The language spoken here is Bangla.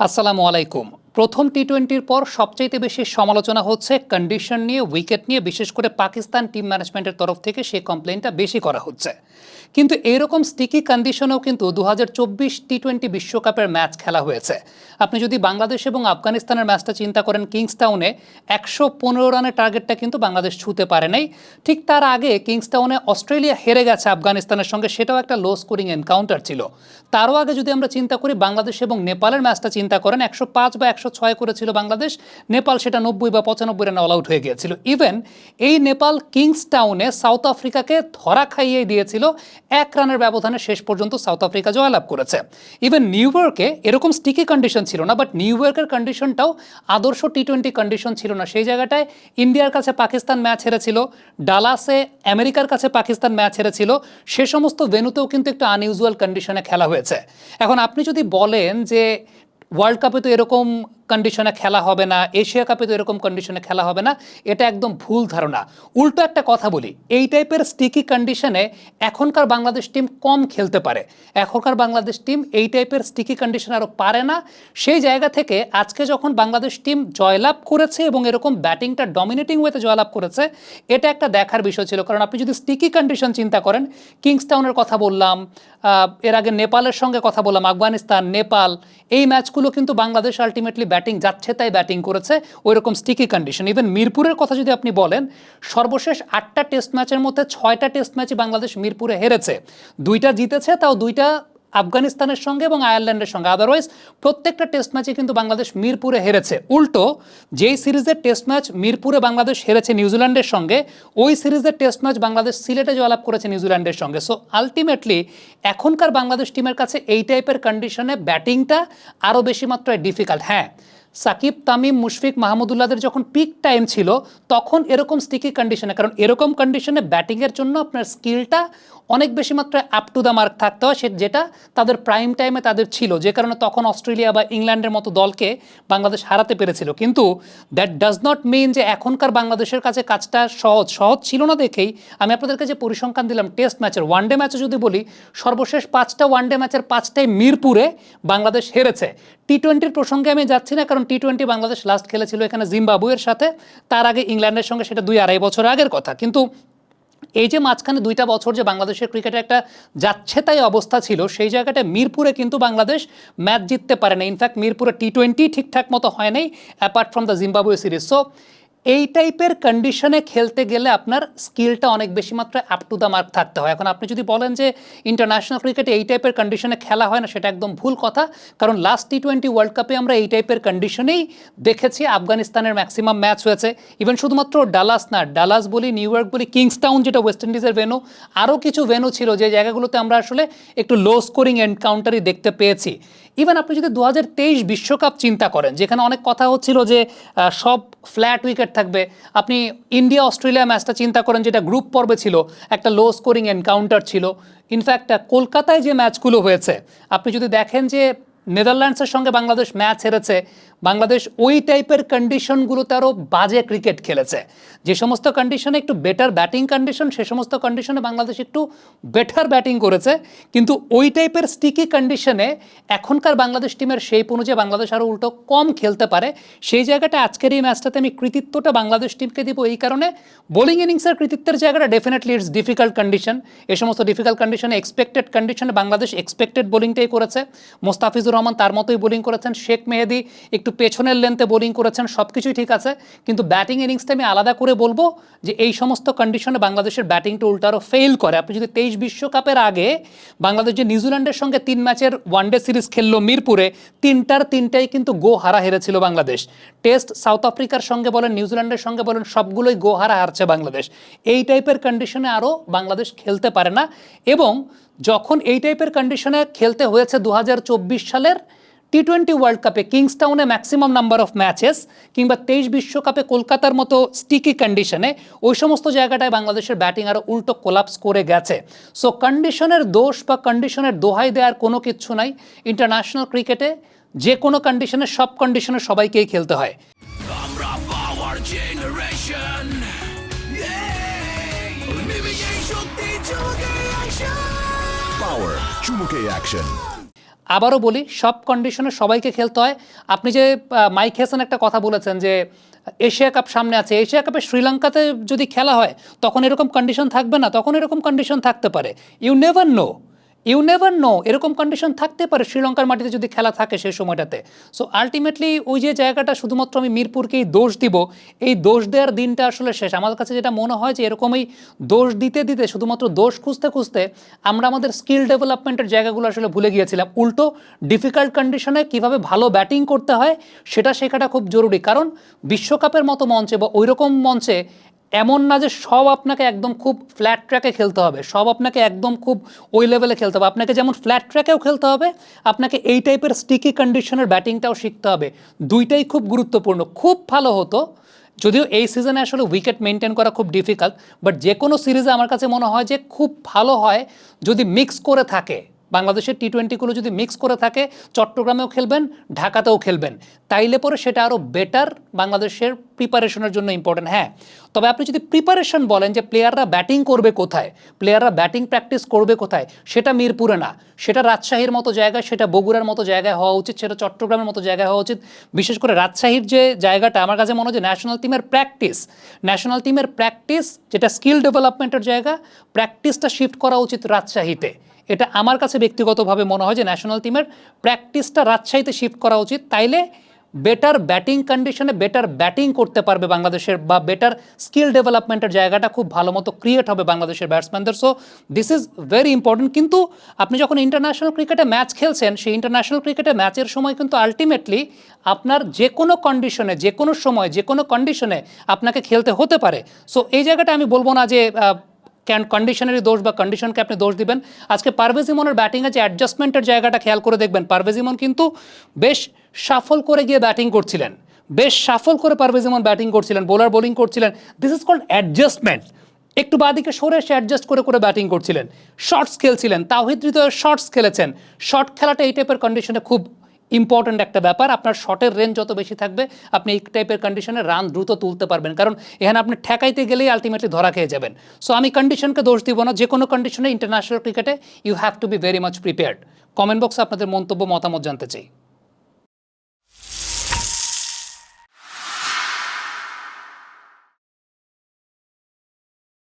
আসসালামু আলাইকুম। প্রথম টি টোয়েন্টির পর সবচাইতে বেশি সমালোচনা হচ্ছে কন্ডিশন নিয়ে উইকেট নিয়ে, বিশেষ করে পাকিস্তান টিম ম্যানেজমেন্টের তরফ থেকে সেই কমপ্লেনটা বেশি করা হচ্ছে। কিন্তু এরকম স্টিকি কন্ডিশনেও কিন্তু দু হাজার চব্বিশ টি টোয়েন্টি বিশ্বকাপের ম্যাচ খেলা হয়েছে। আপনি যদি বাংলাদেশ এবং আফগানিস্তানের ম্যাচটা চিন্তা করেন, কিংসটাউনে একশো পনেরো রানের টার্গেটটা কিন্তু বাংলাদেশ ছুঁতে পারে নাই। ঠিক তার আগে কিংসটাউনে অস্ট্রেলিয়া হেরে গেছে আফগানিস্তানের সঙ্গে, সেটাও একটা লো স্কোরিং এনকাউন্টার ছিল। তারও আগে যদি আমরা চিন্তা করি, বাংলাদেশ এবং নেপালের ম্যাচটা চিন্তা করেন, একশো পাঁচ বা একশো ছয় করেছিল বাংলাদেশ, নেপাল সেটা নব্বই বা পঁচানব্বই রানে অল আউট হয়ে গিয়েছিল। ইভেন এই নেপাল কিংস টাউনে সাউথ আফ্রিকাকে ধরা খাইয়ে দিয়েছিল, এক রানের ব্যবধানে শেষ পর্যন্ত সাউথ আফ্রিকা জয়লাভ করেছে। ইভেন নিউ ইয়র্কে এরকম স্টিকি কন্ডিশন ছিল না বাট নিউ ইয়র্কের কন্ডিশনটাও আদর্শ টি টোয়েন্টি কন্ডিশন ছিল না। সেই জায়গাটায় ইন্ডিয়ার কাছে পাকিস্তান ম্যাচ হেরেছিল, ডালাসে আমেরিকার কাছে পাকিস্তান ম্যাচ হেরেছিল, সে সমস্ত ভেনুতেও কিন্তু একটু আনইউজুয়াল কন্ডিশনে খেলা হয়েছে। এখন আপনি যদি বলেন যে ওয়ার্ল্ড কাপে তো এরকম কন্ডিশনে খেলা হবে না এশিয়া কাপে তো এরকম কন্ডিশনে খেলা হবে না, এটা একদম ভুল ধারণা। উল্টো একটা কথা বলি, এই টাইপের স্টিকি কন্ডিশনে এখনকার বাংলাদেশ টিম কম খেলতে পারে। এখনকার বাংলাদেশ টিম এই টাইপের স্টিকি কন্ডিশন আরও পারে না। সেই জায়গা থেকে আজকে যখন বাংলাদেশ টিম জয়লাভ করেছে এবং এরকম ব্যাটিংটা ডমিনেটিং ওয়েতে জয়লাভ করেছে, এটা একটা দেখার বিষয় ছিল। কারণ আপনি যদি স্টিকি কন্ডিশন চিন্তা করেন কিংসটাউনের কথা বললাম এর আগে নেপালের সঙ্গে কথা বললাম, আফগানিস্তান, নেপাল, এই ম্যাচগুলো কিন্তু বাংলাদেশ আলটিমেটলি ব্যাটিং যাচ্ছে, তাই ব্যাটিং করেছে ওই রকম স্টিকি কন্ডিশন ইভেন মিরপুরের কথা যদি আপনি বলেন, সর্বশেষ আটটা টেস্ট ম্যাচের মধ্যে ছয়টা টেস্ট ম্যাচই বাংলাদেশ মিরপুরে হেরেছে। দুইটা জিতেছে, তাও দুইটা আফগানিস্তানের সঙ্গে এবং আয়ারল্যান্ডের সঙ্গে। আদারওয়াইজ প্রত্যেকটা টেস্ট ম্যাচে কিন্তু বাংলাদেশ মিরপুরে হেরেছে। উল্টো, যেই সিরিজের টেস্ট ম্যাচ মিরপুরে বাংলাদেশ হেরেছে নিউজিল্যান্ডের সঙ্গে, ওই সিরিজের টেস্ট ম্যাচ বাংলাদেশ সিলেটে জয়লাভ করেছে নিউজিল্যান্ডের সঙ্গে। সো আলটিমেটলি এখনকার বাংলাদেশ টিমের কাছে এই টাইপের কন্ডিশনে ব্যাটিংটা আরও বেশি মাত্রায় ডিফিকাল্ট হ্যাঁ সাকিব, তামিম, মুশফিক, মাহমুদুল্লাহদের যখন পিক টাইম ছিল, তখন এরকম স্টিকি কন্ডিশনে কারণ এরকম কন্ডিশনে ব্যাটিংয়ের জন্য আপনার স্কিলটা অনেক বেশি মাত্রায় আপ টু দ্য মার্ক থাকতে হয়। সে যেটা তাদের প্রাইম টাইমে তাদের ছিল, যে কারণে তখন অস্ট্রেলিয়া বা ইংল্যান্ডের মতো দলকে বাংলাদেশ হারাতে পেরেছিল। কিন্তু দ্যাট ডাজ নট মিন যে এখনকার বাংলাদেশের কাছে কাজটা সহজ। সহজ ছিল না দেখেই আমি আপনাদেরকে যে পরিসংখ্যান দিলাম টেস্ট ম্যাচের ওয়ানডে ম্যাচে যদি বলি, সর্বশেষ পাঁচটা ওয়ানডে ম্যাচের পাঁচটাই মিরপুরে বাংলাদেশ হেরেছে। টি টোয়েন্টির প্রসঙ্গে আমি যাচ্ছি না, কারণ টি টোয়েন্টি বাংলাদেশ লাস্ট খেলেছিল এখানে জিম্বাবুয়ের সাথে। তার আগে ইংল্যান্ডের সঙ্গে সেটা দুই আড়াই বছর আগের কথা। কিন্তু এই যে মাঝখানে দুইটা বছর যে বাংলাদেশের ক্রিকেটে একটা যাচ্ছে তাই অবস্থা ছিল, সেই জায়গাটা মিরপুরে কিন্তু বাংলাদেশ ম্যাচ জিততে পারে না ইনফ্যাক্ট মিরপুরে টি টোয়েন্টি ঠিকঠাক মতো হয় নাই apart from the Zimbabwe series so এই টাইপের কন্ডিশনে খেলতে গেলে আপনার স্কিলটা অনেক বেশি মাত্রায় আপ টু দ্য মার্ক থাকতে হয়। এখন আপনি যদি বলেন যে ইন্টারন্যাশনাল ক্রিকেটে এই টাইপের কন্ডিশনে খেলা হয় না, সেটা একদম ভুল কথা। কারণ লাস্ট টি টোয়েন্টি ওয়ার্ল্ড কাপে আমরা এই টাইপের কন্ডিশনেই দেখেছি, আফগানিস্তানের ম্যাক্সিমাম ম্যাচ হয়েছে। ইভেন শুধুমাত্র ডালাস না ডালাস বলি নিউ ইয়র্ক বলি কিংসটাউন যেটা ওয়েস্ট ইন্ডিজের ভেনু আরও কিছু ভেনু ছিল যে জায়গাগুলোতে আমরা আসলে একটু লো স্কোরিং এনকাউন্টারই দেখতে পেয়েছি। ইভেন আপনি যদি দু বিশ্বকাপ চিন্তা করেন, যেখানে অনেক কথা হচ্ছিল যে সব ফ্ল্যাট উইকেট থাকবে, আপনি ইন্ডিয়া অস্ট্রেলিয়া ম্যাচটা চিন্তা করেন যেটা গ্রুপ পর্বে ছিল, একটা লো স্কোরিং এনকাউন্টার ছিল। ইনফ্যাক্ট কলকাতায় যে ম্যাচগুলো হয়েছে, আপনি যদি দেখেন যে নেদারল্যান্ডসের সঙ্গে বাংলাদেশ ম্যাচ হেরেছে বাংলাদেশ ওই টাইপের কন্ডিশনগুলোতে আরও বাজে ক্রিকেট খেলেছে। যে সমস্ত কন্ডিশনে একটু বেটার ব্যাটিং কন্ডিশন সে সমস্ত কন্ডিশনে বাংলাদেশ একটু বেটার ব্যাটিং করেছে। কিন্তু ওই টাইপের স্টিকি কন্ডিশনে এখনকার বাংলাদেশ টিমের সেই অনুযায়ী বাংলাদেশ আরও উল্টো কম খেলতে পারে। সেই জায়গাটা আজকের এই ম্যাচটাতে আমি কৃতিত্বটা বাংলাদেশ টিমকে দিব এই কারণে। বোলিং ইনিংসের কৃতিত্বের জায়গাটা ডেফিনেটলি ইটস ডিফিকাল্ট কন্ডিশন এই সমস্ত ডিফিকাল্ট কন্ডিশনে এক্সপেক্টেড কন্ডিশনে বাংলাদেশ এক্সপেক্টেড বোলিংটাই করেছে। মোস্তাফিজুর রহমান তার মতোই বোলিং করেছেন। শেখ মেহেদি একটু পেছনের লেন্থে বোলিং করেছেন সব কিছুই ঠিক আছে, কিন্তু ব্যাটিং ইনিংসটা আমি আলাদা করে বলব যে এই সমস্ত কন্ডিশনে বাংলাদেশের ব্যাটিংটা উল্টো আরও ফেল করে। আপনি যদি তেইশ বিশ্বকাপের আগে বাংলাদেশ যে নিউজিল্যান্ডের সঙ্গে তিন ম্যাচের ওয়ানডে সিরিজ খেললো মিরপুরে, তিনটার তিনটাই কিন্তু গো হারা হেরেছিল বাংলাদেশ। টেস্ট সাউথ আফ্রিকার সঙ্গে বলেন, নিউজিল্যান্ডের সঙ্গে বলেন, সবগুলোই গো হারা হারছে বাংলাদেশ। এই টাইপের কন্ডিশনে আরও বাংলাদেশ খেলতে পারে না এবং যখন এই টাইপের কন্ডিশনে খেলতে হয়েছে দু হাজার চব্বিশ সালের টি টোয়েন্টি ওয়ার্ল্ড কাপে কিংসটাউনে ম্যাক্সিমাম নাম্বার অফ ম্যাচেস কিংবা তেইশ বিশ্বকাপে কলকাতার মতো স্টিকি কন্ডিশনে ওই সমস্ত জায়গাটায় বাংলাদেশের ব্যাটিং আরও উল্টো কোলাপস করে গেছে। সো কন্ডিশনের দোষ বা কন্ডিশনের দোহাই দেওয়ার কোনো কিচ্ছু নাই। ইন্টারন্যাশনাল ক্রিকেটে যে কোনো কন্ডিশনে সব কন্ডিশনে সবাইকেই খেলতে হয়। Power চুমুকে অ্যাকশন আবারও বলি, সব কন্ডিশনে সবাইকে খেলতে হয়। আপনি যে মাইক হেসেন একটা কথা বলেছেন যে, এশিয়া কাপ সামনে আছে, এশিয়া কাপে শ্রীলঙ্কাতে যদি খেলা হয়, তখন এরকম কন্ডিশন থাকবে না? তখন এরকম কন্ডিশন থাকতে পারে। You never know you never know এরকম কন্ডিশন থাকতে পারে শ্রীলঙ্কার মাটিতে যদি খেলা থাকে সেই সময়টাতে। সো আলটিমেটলি ওই যে জায়গাটা শুধুমাত্র আমি মিরপুরকেই দোষ দিব, এই দোষ দেওয়ার দিনটা আসলে শেষ। আমার কাছে যেটা মনে হয় যে এরকমই দোষ দিতে দিতে, শুধুমাত্র দোষ খুঁজতে খুঁজতে আমরা আমাদের স্কিল ডেভেলপমেন্টের জায়গাগুলো আসলে ভুলে গিয়েছিলাম। উল্টো ডিফিকাল্ট কন্ডিশনে কীভাবে ভালো ব্যাটিং করতে হয়, সেটা শেখাটা খুব জরুরি। কারণ বিশ্বকাপের মতো মঞ্চে বা ওইরকম মঞ্চে এমন না যে সব আপনাকে একদম খুব ফ্ল্যাট ট্র্যাকে খেলতে হবে, সব আপনাকে একদম খুব ওই লেভেলে খেলতে হবে। আপনাকে যেমন ফ্ল্যাট ট্র্যাকেও খেলতে হবে, আপনাকে এই টাইপের স্টিকি কন্ডিশনের ব্যাটিংটাও শিখতে হবে। দুইটাই খুব গুরুত্বপূর্ণ। খুব ভালো হতো, যদিও এই সিজনে আসলে উইকেট মেনটেন করা খুব ডিফিকাল্ট বাট যে কোনো সিরিজে আমার কাছে মনে হয় যে খুব ভালো হয় যদি মিক্স করে থাকে। বাংলাদেশের টি টোয়েন্টিগুলো যদি মিক্স করে থাকে, চট্টগ্রামেও খেলবেন, ঢাকাতেও খেলবেন। তাইলে পরে সেটা আরও বেটার বাংলাদেশের প্রিপারেশনের জন্য ইম্পর্টেন্ট হ্যাঁ। তবে আপনি যদি প্রিপারেশন বলেন যে প্লেয়াররা ব্যাটিং করবে কোথায় প্লেয়াররা ব্যাটিং প্র্যাকটিস করবে কোথায়, সেটা মিরপুরে না। সেটা রাজশাহীর মতো জায়গায়, সেটা বগুড়ার মতো জায়গায় হওয়া উচিত, সেটা চট্টগ্রামের মতো জায়গায় হওয়া উচিত। বিশেষ করে রাজশাহীর যে জায়গাটা, আমার কাছে মনে হয় যে ন্যাশনাল টিমের প্র্যাকটিস ন্যাশনাল টিমের প্র্যাকটিস যেটা স্কিল ডেভেলপমেন্টের জায়গা প্র্যাকটিসটা শিফট করা উচিত রাজশাহীতে। এটা আমার কাছে ব্যক্তিগতভাবে মনে হয় যে ন্যাশনাল টিমের প্র্যাকটিসটা রাজশাহীতে শিফট করা উচিত। তাইলে বেটার ব্যাটিং কন্ডিশনে বেটার ব্যাটিং করতে পারবে বাংলাদেশের বা বেটার স্কিল ডেভেলপমেন্টের জায়গাটা খুব ভালো মতো ক্রিয়েট হবে বাংলাদেশের ব্যাটসম্যানদের so this is very important কিন্তু আপনি যখন ইন্টারন্যাশনাল ক্রিকেটে ম্যাচ খেলছেন, সেই ইন্টারন্যাশনাল ক্রিকেটে ম্যাচের সময় কিন্তু আলটিমেটলি আপনার যে কোনো কন্ডিশনে যে কোনো সময় যে কোনো কন্ডিশনে আপনাকে খেলতে হতে পারে। সো এই জায়গাটা আমি বলব না যে ক্যান কন্ডিশনারি দোষ বা কন্ডিশনকে আপনি দোষ দিবেন। আজকে পারভেজ ইমনের ব্যাটিংয়ে যে অ্যাডজাস্টমেন্টের জায়গাটা খেয়াল করে দেখবেন পারভেজ ইমন কিন্তু বেশ সাফল করে গিয়ে ব্যাটিং করছিলেন। বেশ সাফল করে পারভেজ ইমন ব্যাটিং করছিলেন বোলার বোলিং করছিলেন। দিস ইজ কল্ড অ্যাডজাস্টমেন্ট একটু বাদিকে সরে এসে অ্যাডজাস্ট করে করে ব্যাটিং করছিলেন। শর্টস খেলছিলেন, তাওহিদ হৃদয় শর্টস খেলেছেন। শর্ট খেলাটা এই টাইপের কন্ডিশনে খুব ইম্পর্ট্যান্ট একটা ব্যাপার। আপনার শটের রেঞ্জ যত বেশি থাকবে, আপনি এই টাইপের কন্ডিশনে রান দ্রুত তুলতে পারবেন। কারণ এখানে আপনি ঠেকাইতে গেলেই আলটিমেটলি ধরা খেয়ে যাবেন। সো আমি কন্ডিশনকে দোষ দিব না। যে কোনো কন্ডিশনে ইন্টারন্যাশনাল ক্রিকেটে you have to be very much prepared comment বক্সে আপনাদের মন্তব্য, মতামত জানতে চাই।